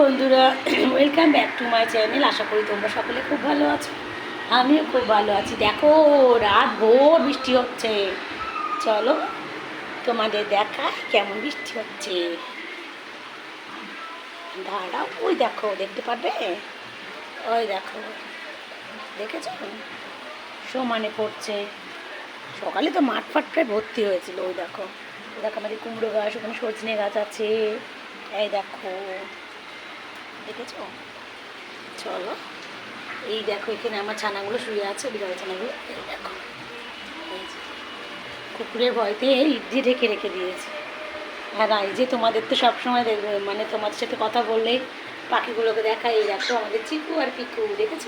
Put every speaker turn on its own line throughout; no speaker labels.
বন্ধুরা welcome back to my channel আশা করি তোমরা সকলে খুব ভালো আছো। আমিও খুব ভালো আছি। দেখো, রাত ভোর বৃষ্টি হচ্ছে। চলো, তোমাদের দেখা কেমন বৃষ্টি হচ্ছে। দাঁড়াও, ওই দেখো, দেখতে পারবে? ওই দেখো, দেখেছ? সমানে পড়ছে। সকালে তো মাঠ ফাট প্রায় ভর্তি হয়েছিল, ওই দেখো। দেখো আমাদের কুমড়ো গাছ, ওখানে সজনে গাছ আছে। এই দেখো দেখেছ? চলো। এই দেখো, এখানে আমার ছানাগুলো শুয়ে আছে, বিড়াল ছানাগুলো। এই দেখো। কুকুরের ভয়তে ইট দিয়ে ঢেকে রেখে দিয়েছে। আর এই যে তোমাদের তো সবসময় দেখবে মানে তোমাদের সাথে কথা বললেই পাখিগুলোকে দেখা, এই দেখো আমাদের চিকু আর পিকু, দেখেছ?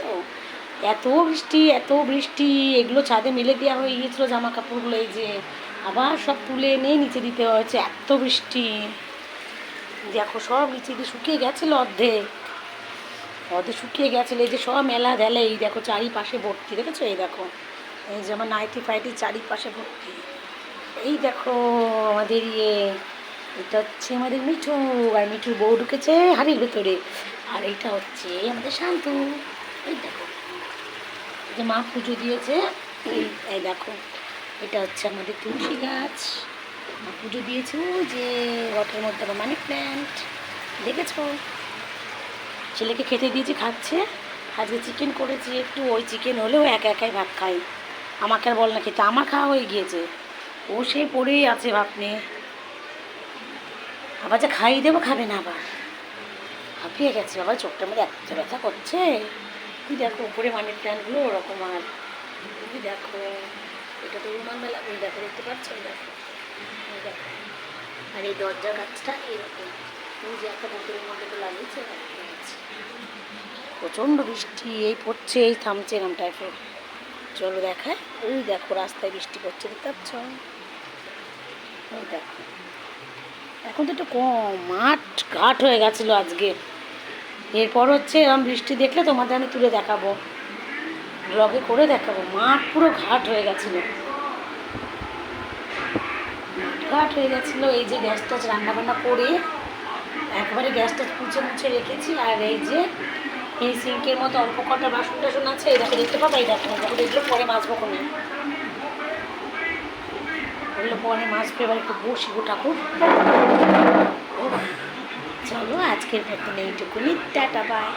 এত বৃষ্টি এত বৃষ্টি, এগুলো ছাদে মেলে দেওয়া হয়ে গিয়েছিল জামা কাপড়গুলো এই যে আবার সব তুলে এনে নিচে দিতে হয়েছে, এত বৃষ্টি। দেখো, সব নিচে দিয়ে শুকিয়ে গেছিল অর্ধেক। অর্ধেক শুকিয়ে গেছিল। এই যে সব মেলা ঢেলে, এই দেখো চারিপাশে ভর্তি, দেখেছ? এই দেখো। এই যে আমার নাইটি ফাইটি চারিপাশে ভর্তি। এই দেখো আমাদের ইয়ে এটা হচ্ছে আমাদের মিঠু। আর মিঠুর বউ ঢুকেছে হাড়ির ভেতরে। আর এইটা হচ্ছে আমাদের শান্তু। এই দেখো। যে মা পুজো দিয়েছে। এই- দেখো। এটা হচ্ছে আমাদের তুলসী গাছ। পুজো দিয়েছে ওই যে ঘটের মধ্যে আমার মানি প্ল্যান্ট দেখেছ ছেলেকে খেতে দিয়েছি, খাচ্ছে। আজকে চিকেন করেছি একটু, ওই চিকেন হলেও একা একাই ভাত খাই। আমাকে আর বল না, খেতে আমার খাওয়া হয়ে গিয়েছে। ও সে পড়েই আছে ভাত নিয়ে। আবার যে খাইয়ে দেবো, খাবে না আবার। হাঁপিয়ে গেছে আবার চোখটার মধ্যে এত ব্যথা করছে। তুই দেখো, উপরে মানি প্ল্যান্টগুলো ওরকম আর। দেখো, এটা তো রুমাল মেলা দেখো, দেখতে পাচ্ছ? দেখো। আর এই দরজা গাছটা এরকম। যে একটা বোতলের মধ্যে তো লাগিয়েছে। প্রচণ্ড বৃষ্টি, এই পড়ছে, এই থামছে এরম টাইপের চলো দেখায় ওই দেখো, রাস্তায় বৃষ্টি পড়ছে, দেখতে পাচ্ছ? ওই দেখো। এখন তো একটু কম, মাঠ ঘাট হয়ে গেছিল আজকে। এরপর হচ্ছে এরম বৃষ্টি দেখলে তোমাদের আমি তুলে দেখাবো। ব্লগে করে দেখাবো। মাঠ পুরো ঘাট হয়ে গেছিল। ঘাট হয়ে গেছিল, এই যে গ্যাস টাচ রান্না বান্না করে একবারে গ্যাসটা মুছে মুছে রেখেছি, আর এই যে এই সিঙ্কের মতো অল্প কটা বাসন টাসন আছে, এই দেখো দেখতে পাবো? এই দেখো দেখলে পরে মাছবো কোনো ওগুলো পরে মাছবে এবার একটু বসি গো ঠাকুর। ও চলো, আজকের মতন এইটুকুনি, টাটা বাই